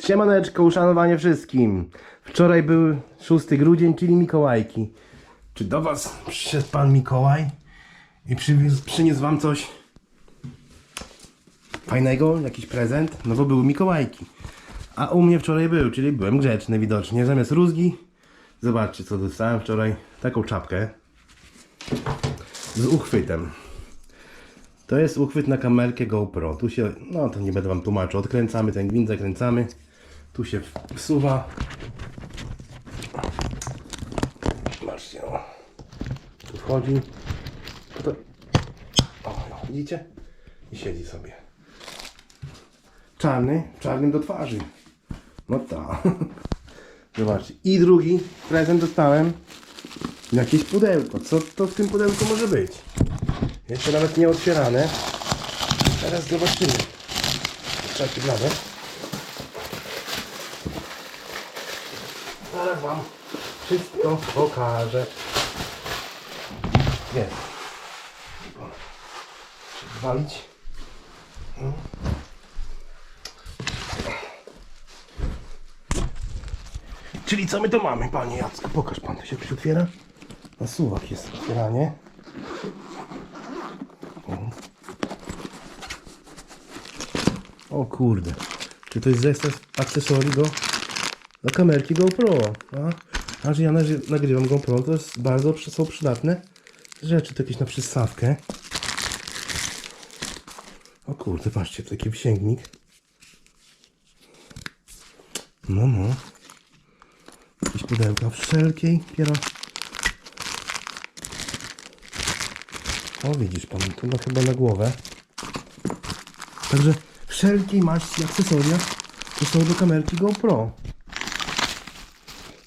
Siemaneczko, uszanowanie wszystkim. Wczoraj był 6 grudzień, czyli Mikołajki. Czy do was przyszedł pan Mikołaj i przywiózł, przyniósł wam coś fajnego, jakiś prezent? No bo były Mikołajki. A u mnie wczoraj był, czyli byłem grzeczny widocznie. Zamiast rózgi, zobaczcie co dostałem wczoraj. Taką czapkę z uchwytem. To jest uchwyt na kamerkę GoPro. Tu się, no to nie będę wam tłumaczył. Odkręcamy ten gwint, zakręcamy. Tu się wsuwa. Zobaczcie, o. Tu wchodzi. To... O, no, widzicie? I siedzi sobie. Czarny, czarnym do twarzy. No tak. Zobaczcie. I drugi prezent dostałem. Jakieś pudełko. Co to w tym pudełku może być? Jeszcze nawet nie otwierane. Teraz zobaczymy. Czekajcie, bladę. Zaraz wam wszystko pokażę. Jest. Walić. Czyli co my tu mamy, panie Jacku? Pokaż pan, to się otwiera. Na suwak jest otwieranie. O kurde. Czy to jest zestaw akcesorii do, do kamerki GoPro? A, a że ja nagrywam GoPro, to jest bardzo są przydatne rzeczy, to jakieś na przystawkę. O kurde, patrzcie, taki wsięgnik. No, no. Jakieś pudełka wszelkiej piero. O, widzisz pan, no chyba na głowę. Także wszelkiej maści akcesoria to są do kamerki GoPro.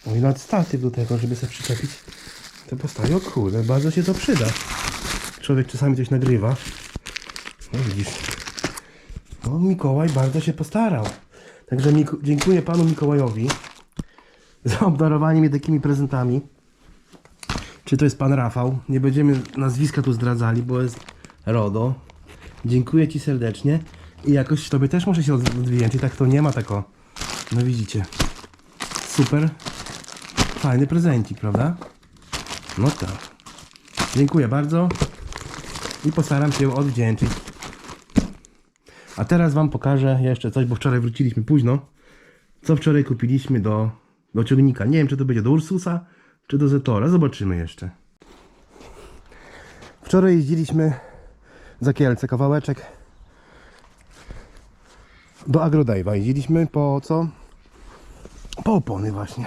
No i statyw do tego, żeby sobie przyczepić te postawie. O kurde, bardzo się to przyda. Człowiek czasami coś nagrywa. No widzisz. No Mikołaj bardzo się postarał. Także dziękuję panu Mikołajowi za obdarowanie mnie takimi prezentami. Czy to jest pan Rafał? Nie będziemy nazwiska tu zdradzali, bo jest RODO. Dziękuję ci serdecznie. I jakoś tobie też muszę się od- odwijać. I tak to nie ma tako. No widzicie. Super. Fajny prezencik, prawda? No tak. Dziękuję bardzo. I postaram się odwdzięczyć. A teraz wam pokażę jeszcze coś, bo wczoraj wróciliśmy późno. Co wczoraj kupiliśmy do, do ciągnika. Nie wiem, czy to będzie do Ursusa, czy do Zetora. Zobaczymy jeszcze. Wczoraj jeździliśmy za Kielce, kawałeczek do Agrodave'a. Jeździliśmy po co? Po opony właśnie.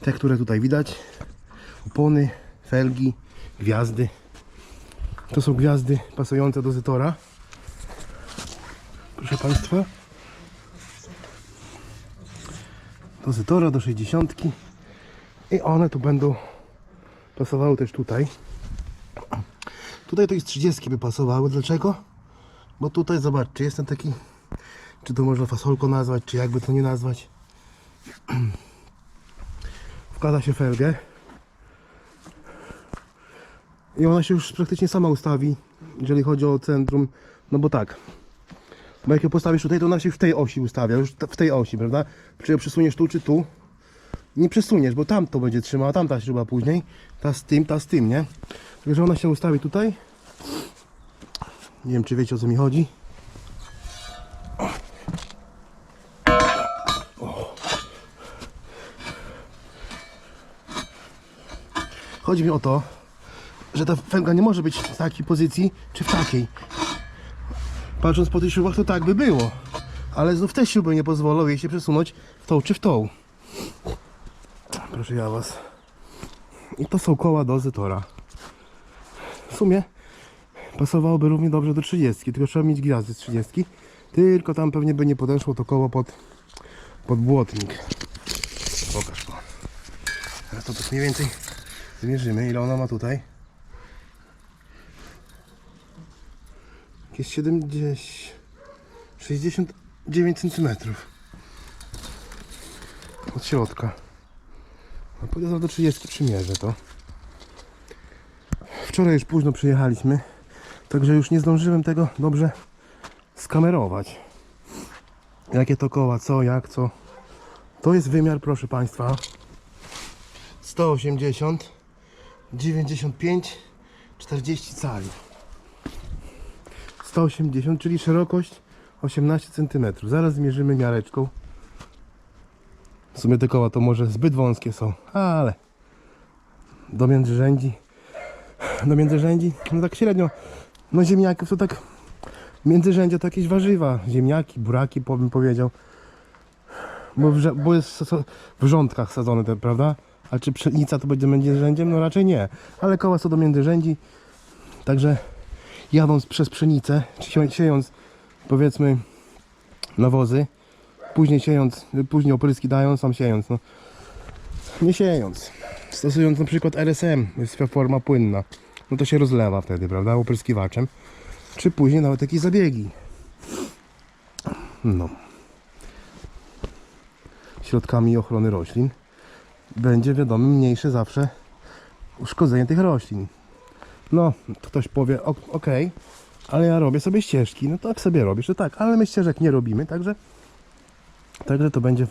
Te, które tutaj widać. Opony, felgi, gwiazdy. To są gwiazdy pasujące do Zetora. Proszę Państwa. Do Zetora, do 60. I one tu będą pasowały też tutaj. Tutaj to jest 30 by pasowały. Dlaczego? Bo tutaj zobaczcie, jest ten taki, czy to można fasolką nazwać, czy jakby to nie nazwać. Wkłada się felgę. I ona się już praktycznie sama ustawi, jeżeli chodzi o centrum. No bo tak, bo jak ją postawisz tutaj, to ona się w tej osi ustawia, już w tej osi, prawda? Czy ją przesuniesz tu, czy tu? Nie przesuniesz, bo tam to będzie trzymała, tamta śruba później. Ta z tym, ta z tym, nie? Także ona się ustawi tutaj. Nie wiem, czy wiecie o co mi chodzi. Chodzi mi o to, że ta felga nie może być w takiej pozycji, czy w takiej. Patrząc po tych śrubach, to tak by było. Ale znów te śruby nie pozwolą jej się przesunąć w tą czy w tą. Proszę ja was. I to są koła do Zetora. W sumie pasowałoby równie dobrze do 30, tylko trzeba mieć gwiazdy z 30. Tylko tam pewnie by nie podeszło to koło pod, pod błotnik. Pokaż pan. Teraz to tak mniej więcej zmierzymy, ile ona ma tutaj. Jakieś 70, 69 cm od środka. No, podjazd do 30 przymierzę to. Wczoraj już późno przyjechaliśmy, także już nie zdążyłem tego dobrze skamerować. Jakie to koła, co, jak, co. To jest wymiar, proszę Państwa. 180, 95, 40 cali. 180, czyli szerokość 18 cm. Zaraz zmierzymy miareczką. W sumie te koła to może zbyt wąskie są, ale do międzyrzędzi, do międzyrzędzi, no tak średnio, no ziemniaków to tak międzyrzędzie to jakieś warzywa, ziemniaki, buraki, bym powiedział. Bo, w, bo jest w rządkach sadzone te, prawda? A czy pszenica to będzie międzyrzędziem? No raczej nie. Ale koła są do międzyrzędzi. Także jadąc przez pszenicę, czy sie- siejąc powiedzmy nawozy, później siejąc, później opryski dając, sam siejąc, no. Nie siejąc. Stosując na przykład RSM, jest forma płynna, no to się rozlewa wtedy, prawda, opryskiwaczem. Czy później nawet jakieś zabiegi. No. Środkami ochrony roślin będzie wiadomo mniejsze zawsze uszkodzenie tych roślin. No, ktoś powie, ok, ale ja robię sobie ścieżki. No tak sobie robisz, to tak, ale my ścieżek nie robimy, także także to będzie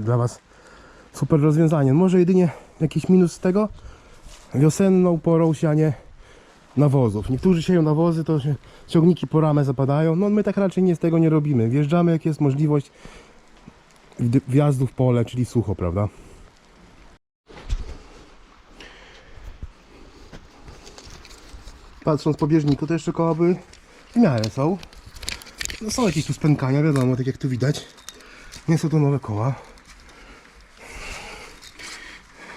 dla Was super rozwiązanie. Może jedynie jakiś minus z tego wiosenną porą sianie nawozów. Niektórzy sieją nawozy, to się ciągniki po ramę zapadają. No my tak raczej nie z tego nie robimy. Wjeżdżamy jak jest możliwość wjazdu w pole, czyli sucho, prawda? Patrząc po bieżniku, to jeszcze koła w miarę są. No są jakieś tu spękania, wiadomo, tak jak tu widać. Nie są to nowe koła.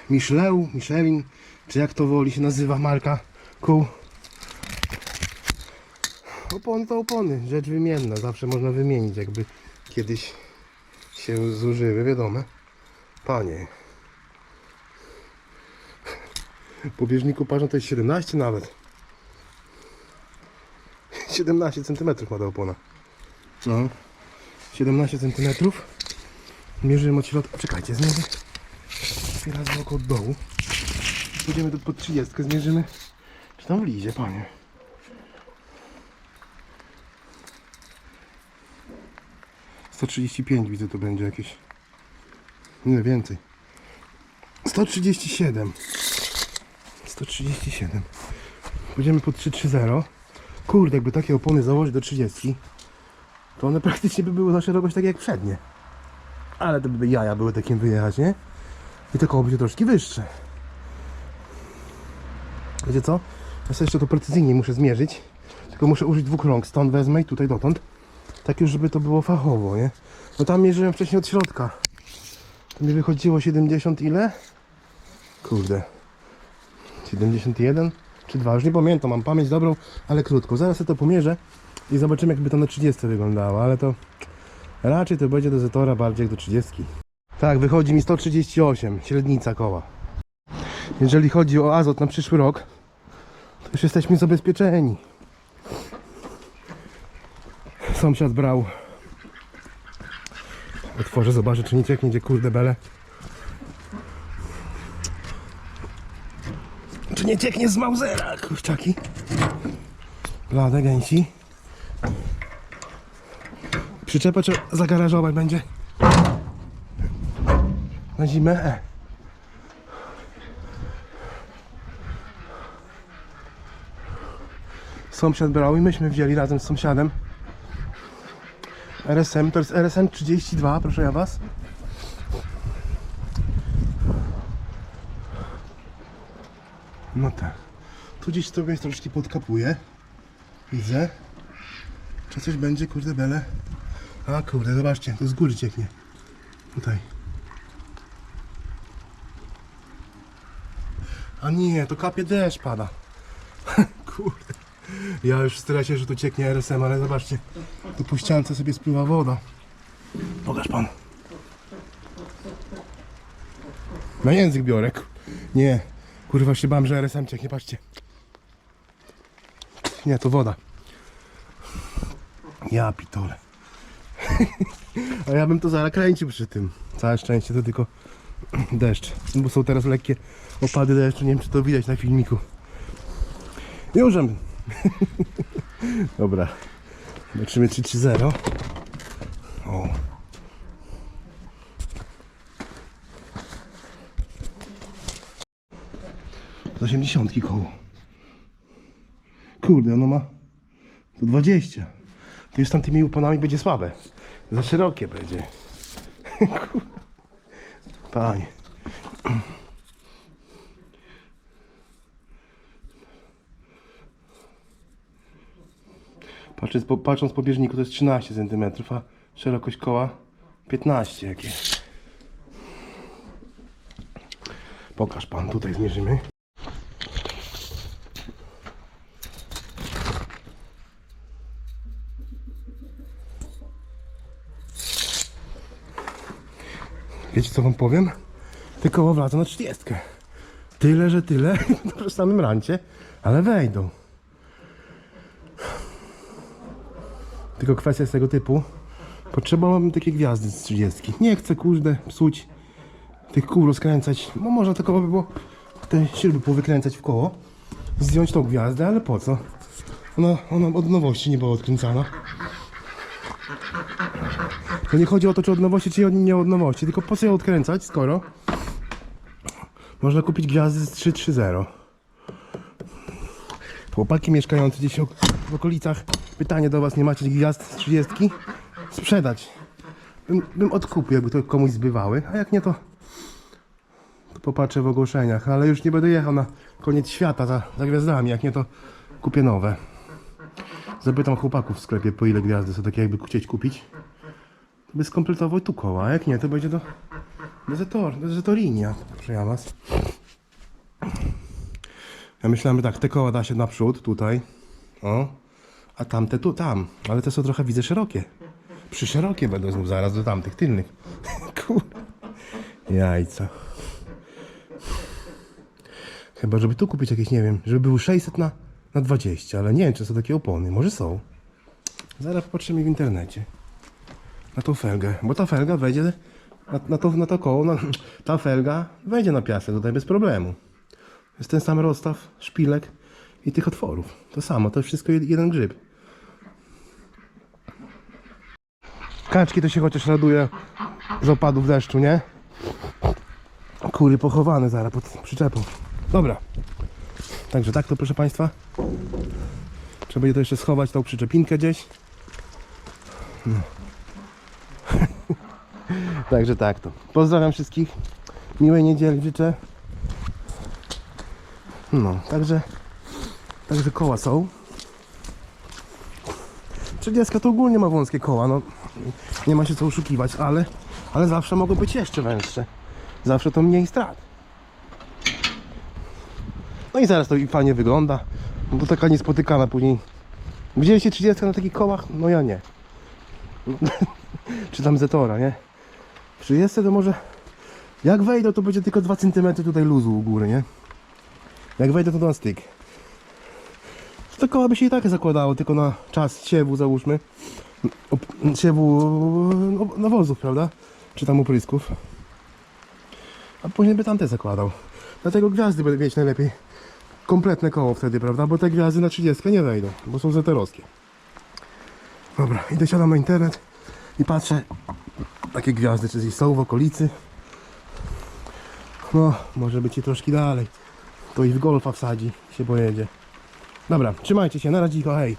Michelin, Michelin, czy jak to woli się nazywa marka kół. Opony to opony, rzecz wymienna, zawsze można wymienić, jakby kiedyś się zużyły, wiadomo. Panie. Po bieżniku parzą to jest 17 nawet. 17 cm ma ta opona. No. 17 cm. Mierzymy od środka. Czekajcie, zmierzę. Razy oko od dołu. Pójdziemy do, pod 30, zmierzymy. Czy tam wlizie, panie? Sto trzydzieści widzę to będzie jakieś. Nie więcej. 137. 137. Pójdziemy pod 330. Kurde, jakby takie opony założyć do 30, to one praktycznie by były na szerokość tak jak przednie. Ale to by jaja były takim wyjechać, nie? I to koło będzie troszkę wyższe. Wiecie co? Ja sobie jeszcze to precyzyjnie muszę zmierzyć. Tylko muszę użyć dwóch rąk. Stąd wezmę i tutaj dotąd. Tak już, żeby to było fachowo, nie? No tam mierzyłem wcześniej od środka. To mi wychodziło 70 ile? Kurde. 71 czy 2, już nie pamiętam, mam pamięć dobrą, ale krótką. Zaraz sobie to pomierzę i zobaczymy jakby to na 30 wyglądało, ale to raczej to będzie do Zetora bardziej jak do 30. Tak, wychodzi mi 138, średnica koła. Jeżeli chodzi o azot na przyszły rok, to już jesteśmy zabezpieczeni. Sąsiad brał. Otworzę, zobaczę czy nie cieknie, gdzie kurde bele. Czy nie cieknie z Mausera, kurczaki? Blade gęsi. Przyczepę czy zagarażować będzie? Na zimę? E. Sąsiad brał i myśmy wzięli razem z sąsiadem. RSM, to jest RSM 32, proszę ja was. No tak. Tu gdzieś sobie troszkę podkapuje. Widzę. Czy coś będzie, kurde bele? A kurde, zobaczcie, to z góry cieknie. Tutaj. A nie, to kapie deszcz pada. kurde. Ja już w stresie, że tu cieknie RSM, ale zobaczcie. Tu po ściance sobie spływa woda. Pokaż pan. Na język biorę. ku- Nie. Kurwa się bałem, że RSM cieknie, patrzcie. Nie, to woda. Ja pitole. A ja bym to zaraz kręcił przy tym. Całe szczęście to tylko deszcz. Bo są teraz lekkie opady deszczu. Nie wiem, czy to widać na filmiku. Jużem. Dobra. Zobaczymy 3-3-0. O. Z 80 koło. Kurde, ono ma to 20. To już z tamtymi uponami będzie słabe. Za szerokie będzie. Panie. Patrząc po, patrząc po bieżniku to jest 13 cm, a szerokość koła 15 jakieś. Pokaż pan, tutaj zmierzymy. Wiecie co wam powiem? Te koło na 30. Tyle, że tyle, przy samym rancie, ale wejdą. Tylko kwestia tego typu. Potrzebowałbym takiej gwiazdy z 30. Nie chcę, kurde, psuć tych kół, rozkręcać. No można tylko by było te śruby powykręcać w koło. Zdjąć tą gwiazdę, ale po co? Ona, ona od nowości nie była odkręcana. To nie chodzi o to, czy od nowości, czy nie od nowości, tylko po co odkręcać, skoro można kupić gwiazdy z 330. Chłopaki mieszkające gdzieś w okolicach, pytanie do was, nie macie gwiazd z 30? Sprzedać. Bym, bym odkupił, jakby to komuś zbywały, a jak nie, to, to popatrzę w ogłoszeniach, ale już nie będę jechał na koniec świata za, za gwiazdami, jak nie, to kupię nowe. Zapytam chłopaków w sklepie, po ile gwiazdy są takie, jakby chcieć kupić. To by skompletował tu koła, a jak nie, to będzie do, do, Zetor, do Zetorinia, proszę ja was. Ja myślałem, że tak, te koła da się naprzód, tutaj, o, a tamte tu, tam, ale te są trochę, widzę, szerokie. Przy szerokie będą znów zaraz do tamtych tylnych. Kurde. Jajca. Chyba, żeby tu kupić jakieś, nie wiem, żeby były 600 na, na 20, ale nie wiem, czy są takie opony. Może są. Zaraz popatrzymy w internecie. Na tą felgę, bo ta felga wejdzie na, na, to, na to koło, na, ta felga wejdzie na piasek tutaj bez problemu. Jest ten sam rozstaw szpilek i tych otworów. To samo, to wszystko jed- jeden grzyb. Kaczki to się chociaż raduje z opadów deszczu, nie? Kury pochowane zaraz pod przyczepą. Dobra. Także tak to proszę Państwa. Trzeba będzie to jeszcze schować tą przyczepinkę gdzieś. No. Także tak to. Pozdrawiam wszystkich. Miłej niedzieli życzę. No, także Także koła są. 30 to ogólnie ma wąskie koła, no nie ma się co oszukiwać, ale, ale zawsze mogą być jeszcze węższe. Zawsze to mniej strat. No i zaraz to i fajnie wygląda, no to taka niespotykana później. Widzieliście 30 na takich kołach? No ja nie. Czy tam Zetora, nie? 30 to może jak wejdę to będzie tylko 2 cm tutaj luzu u góry, nie? Jak wejdę to na styk. To koła by się i tak zakładało, tylko na czas siewu załóżmy. Siewu no, nawozów, prawda? Czy tam uprysków. A później by tamte zakładał. Dlatego gwiazdy będę mieć najlepiej. Kompletne koło wtedy, prawda? Bo te gwiazdy na 30 nie wejdą, bo są zeterowskie. Dobra, idę siadam na internet i patrzę takie gwiazdy, czy gdzieś są w okolicy. No, może być i troszkę dalej. To i w golfa wsadzi, się pojedzie. Dobra, trzymajcie się, na razie, hej.